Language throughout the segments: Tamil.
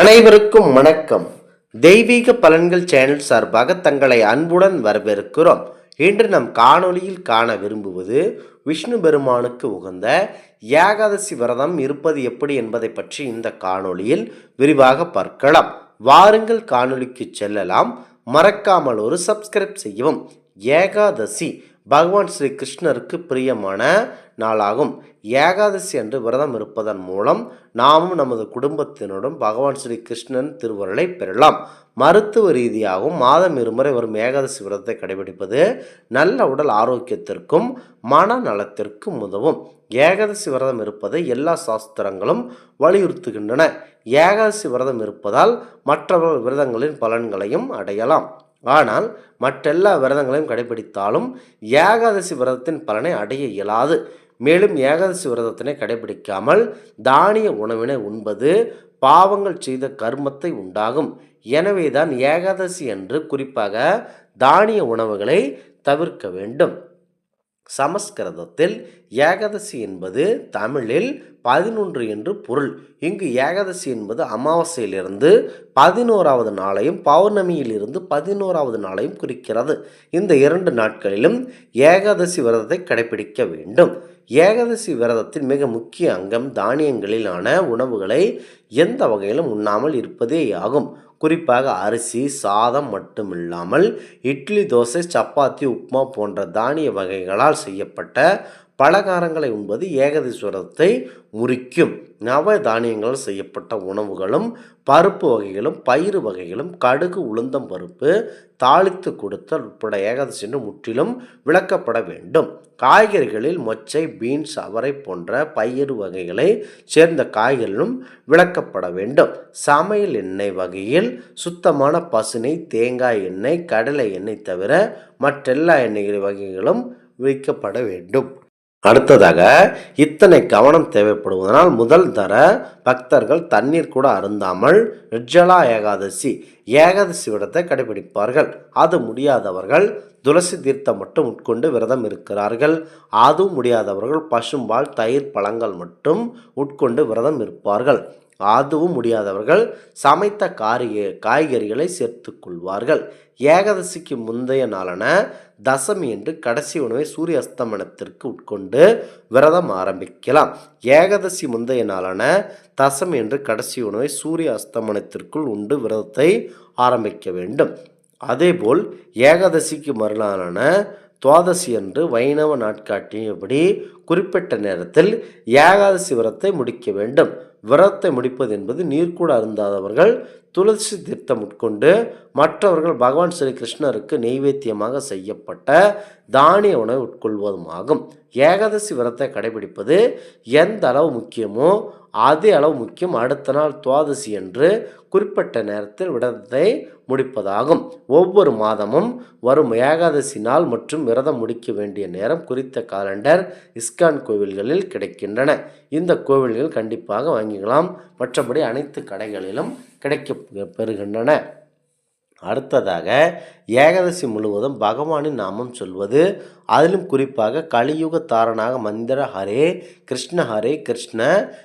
அனைவருக்கும் வணக்கம். தெய்வீக பலன்கள் சேனல் சார்பாக தங்களை அன்புடன் வரவேற்கிறோம். இன்று நம் காணொளியில் காண விரும்புவது விஷ்ணு பெருமானுக்கு உகந்த ஏகாதசி விரதம் இருப்பது எப்படி என்பதை பற்றி இந்த காணொளியில் விரிவாக பார்க்கலாம். வாருங்கள் காணொளிக்கு செல்லலாம். மறக்காமல் ஒரு சப்ஸ்கிரைப் செய்யவும். ஏகாதசி பகவான் ஸ்ரீ கிருஷ்ணருக்கு பிரியமான நாளாகும். ஏகாதசி அன்று விரதம் இருப்பதன் மூலம் நாமும் நமது குடும்பத்தினரும் பகவான் ஸ்ரீ கிருஷ்ணன் திருவருளை பெறலாம். மருத்துவ ரீதியாகவும் மாதம் இருமுறை வரும் ஏகாதசி விரதத்தை கடைபிடிப்பது நல்ல உடல் ஆரோக்கியத்திற்கும் மன நலத்திற்கும் உதவும். ஏகாதசி விரதம் இருப்பதை எல்லா சாஸ்திரங்களும் வலியுறுத்துகின்றன. ஏகாதசி விரதம் இருப்பதால் மற்றவர்கள் விரதங்களின் பலன்களையும் அடையலாம். ஆனால் மற்றெல்லா விரதங்களையும் கடைபிடித்தாலும் ஏகாதசி விரதத்தின் பலனை அடைய இயலாது. மேலும் ஏகாதசி விரதத்தினை கடைபிடிக்காமல் தானிய உணவினை உண்பது பாவங்கள் செய்த கர்மத்தை உண்டாகும். எனவேதான் ஏகாதசி என்று குறிப்பாக தானிய உணவுகளை தவிர்க்க வேண்டும். சமஸ்கிருதத்தில் ஏகாதசி என்பது தமிழில் பதினொன்று என்று பொருள். இங்கு ஏகாதசி என்பது அமாவாசையிலிருந்து பதினோராவது நாளையும் பௌர்ணமியிலிருந்து பதினோராவது நாளையும் குறிக்கிறது. இந்த இரண்டு நாட்களிலும் ஏகாதசி விரதத்தை கடைபிடிக்க வேண்டும். ஏகாதசி விரதத்தின் மிக முக்கிய அங்கம் தானியங்களிலான உணவுகளை எந்த வகையிலும் உண்ணாமல் இருப்பதே ஆகும் குறிப்பாக அரிசி சாதம் மட்டுமில்லாமல் இட்லி தோசை சப்பாத்தி உப்மா போன்ற தானிய வகைகளால் செய்யப்பட்ட பலகாரங்களை உண்பது ஏகதீஸ்வரத்தை முறிக்கும். நவ தானியங்கள் செய்யப்பட்ட உணவுகளும் பருப்பு வகைகளும் பயிறு வகைகளும் கடுகு உளுந்தம் பருப்பு தாளித்து கொடுத்தல் உட்பட ஏகாதசின்று முற்றிலும் விளக்கப்பட வேண்டும். காய்கறிகளில் மொச்சை பீன்ஸ் அவரை போன்ற பயிறு வகைகளை சேர்ந்த காய்கறிகளும் விளக்கப்பட வேண்டும். சமையல் எண்ணெய் வகையில் சுத்தமான பசுனை தேங்காய் எண்ணெய் கடலை எண்ணெய் தவிர மற்றெல்லா எண்ணெய்கள் வகைகளும் வைக்கப்பட வேண்டும். அடுத்ததாக இத்தனை கவனம் தேவைப்படுவதனால் முதல் தர பக்தர்கள் தண்ணீர் கூட அருந்தாமல் நிர்ஜலா ஏகாதசி ஏகாதசி விரதத்தை கடைபிடிப்பார்கள். அது முடியாதவர்கள் துளசி தீர்த்தம் மட்டும் உட்கொண்டு விரதம் இருக்கிறார்கள். அதுவும் முடியாதவர்கள் பசும்பால் தயிர் பழங்கள் மட்டும் உட்கொண்டு விரதம் இருப்பார்கள். அதுவும் முடியாதவர்கள் சமைத்த காரிய காய்கறிகளை சேர்த்து கொள்வார்கள் ஏகாதசிக்கு முந்தைய நாளான தசமி என்று கடைசி உணவை சூரிய அஸ்தமனத்திற்கு உட்கொண்டு விரதம் ஆரம்பிக்கலாம். ஏகாதசி முந்தைய நாளான தசமி என்று கடைசி உணவை சூரிய அஸ்தமனத்திற்குள் உண்டு விரதத்தை ஆரம்பிக்க வேண்டும். அதேபோல் ஏகாதசிக்கு மறுநாளான துவாதசி என்று வைணவ நாட்காட்டியபடி குறிப்பிட்ட நேரத்தில் ஏகாதசி விரத்தை முடிக்க வேண்டும். விரத்தை முடிப்பது என்பது நீர்க்கூட அருந்தாதவர்கள் துளசி தீர்த்தம் உட்கொண்டு மற்றவர்கள் பகவான் ஸ்ரீ கிருஷ்ணருக்கு நெய்வேத்தியமாக செய்யப்பட்ட தானிய உணவை உட்கொள்வதுமாகும் ஏகாதசி விரத்தை கடைபிடிப்பது எந்த அளவு முக்கியமோ அதே அளவு முக்கியம். அடுத்த நாள் துவாதசி என்று குறிப்பிட்ட நேரத்தில் விரதத்தை முடிப்பதாகும். ஒவ்வொரு மாதமும் வரும் ஏகாதசி நாள் மற்றும் விரதம் முடிக்க வேண்டிய நேரம் குறித்த காலண்டர் இஸ்கான் கோவில்களில் கிடைக்கின்றன. இந்த கோவில்கள் கண்டிப்பாக வாங்கிக்கலாம். மற்றபடி அனைத்து கடைகளிலும் கிடைக்க பெறுகின்றன. அடுத்ததாக ஏகாதசி முழுவதும் பகவானின் நாமம் சொல்வது அதிலும் குறிப்பாக கலியுக தாரனாக மந்திர ஹரே கிருஷ்ண ஹரே கிருஷ்ண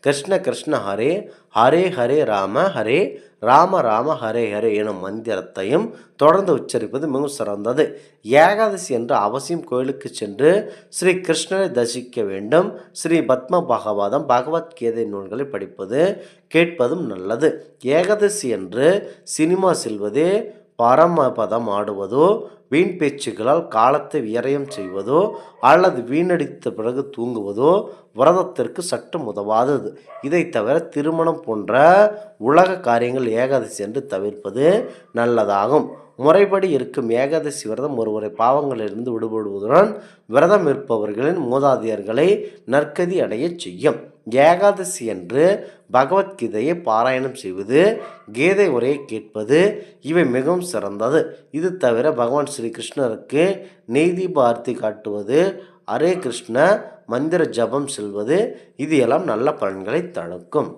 கிருஷ்ண கிருஷ்ண ஹரே ஹரே ஹரே ராம ஹரே ராம ராம ஹரே ஹரே எனும் மந்திரத்தையும் தொடர்ந்து உச்சரிப்பது மிகவும் சிறந்தது. ஏகாதசி என்று அவசியம் கோயிலுக்கு சென்று ஸ்ரீ கிருஷ்ணரை தரிசிக்க வேண்டும். ஸ்ரீ பத்ம பாகவதம் பகவத்கீதை நூல்களை படிப்பது கேட்பதும் நல்லது. ஏகாதசி என்று சினிமா செல்வதே பரமபதம் ஆடுவதோ வீண் பேச்சுகளால் காலத்தை வியரயம் செய்வதோ அல்லது வீணடித்த பிறகு தூங்குவதோ விரதத்திற்கு சற்றும் உதவாதது. இதை தவிர திருமணம் போன்ற உலக காரியங்கள் ஏகாதசி என்று தவிர்ப்பது நல்லதாகும். முறைப்படி இருக்கும் ஏகாதசி விரதம் ஒருவரை பாவங்களிலிருந்து விடுபடுவதுடன் விரதம் இருப்பவர்களின் மூதாதையர்களை நற்கதி அடையச் செய்யும். ஏகாதசி என்று பகவத்கீதையை பாராயணம் செய்வது கீதை உரையை கேட்பது இவை மிகவும் சிறந்தது. இது தவிர பகவான் ஸ்ரீ கிருஷ்ணருக்கு நெய்தி பார்த்தி காட்டுவது அரே கிருஷ்ண மந்திர ஜபம் செல்வது இது எல்லாம் நல்ல பலன்களை தடுக்கும்.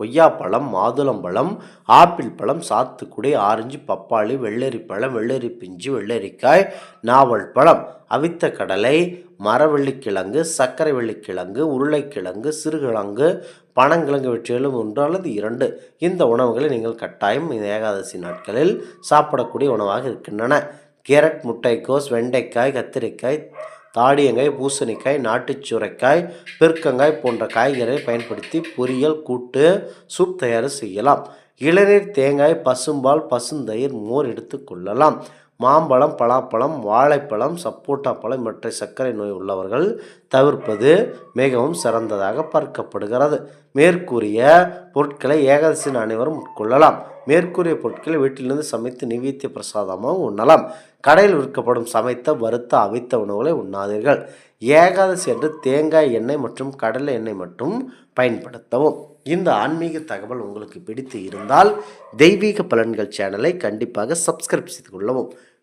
கொய்யாப்பழம் மாதுளம்பழம் ஆப்பிள் பழம் சாத்துக்குடி ஆரஞ்சு பப்பாளி வெள்ளரி பழம் வெள்ளரி பிஞ்சு வெள்ளரிக்காய் நாவல் பழம் அவித்த கடலை மரவள்ளிக்கிழங்கு சர்க்கரை வெள்ளிக்கிழங்கு உருளைக்கிழங்கு சிறுகிழங்கு பனங்கிழங்கு வெற்றிகளும் ஒன்று அல்லது இரண்டு. இந்த உணவுகளை நீங்கள் கட்டாயம் இந்த ஏகாதசி நாட்களில் சாப்பிடக்கூடிய உணவாக இருக்கின்றன. கேரட் முட்டைக்கோஸ் வெண்டைக்காய் கத்திரிக்காய் தாடியங்காய் பூசணிக்காய் நாட்டுச் சுரைக்காய் பெருக்கங்காய் போன்ற காய்கறிகளை பயன்படுத்தி பொரியல் கூட்டு சூப் தயார் செய்யலாம். இளநீர் தேங்காய் பசும்பால் பசுந்தயிர் மோர் எடுத்துக்கொள்ளலாம் மாம்பழம் பலாப்பழம் வாழைப்பழம் சப்போட்டா பழம் இவற்றை சர்க்கரை நோய் உள்ளவர்கள் தவிர்ப்பது மிகவும் சிறந்ததாக பார்க்கப்படுகிறது. மேற்கூறிய பொருட்களை ஏகாதசின் அனைவரும் உட்கொள்ளலாம். மேற்கூறிய பொருட்களை வீட்டிலிருந்து சமைத்து நிவேத்திய பிரசாதமாக உண்ணலாம். கடையில் விற்கப்படும் சமைத்த வறுத்த அவித்த உணவுகளை உண்ணாதீர்கள். ஏகாதசி என்று தேங்காய் எண்ணெய் மற்றும் கடலை எண்ணெய் மட்டும் பயன்படுத்தவும். இந்த ஆன்மீக தகவல் உங்களுக்கு பிடித்து இருந்தால் தெய்வீக பலன்கள் சேனலை கண்டிப்பாக சப்ஸ்கிரைப் செய்து கொள்ளவும்.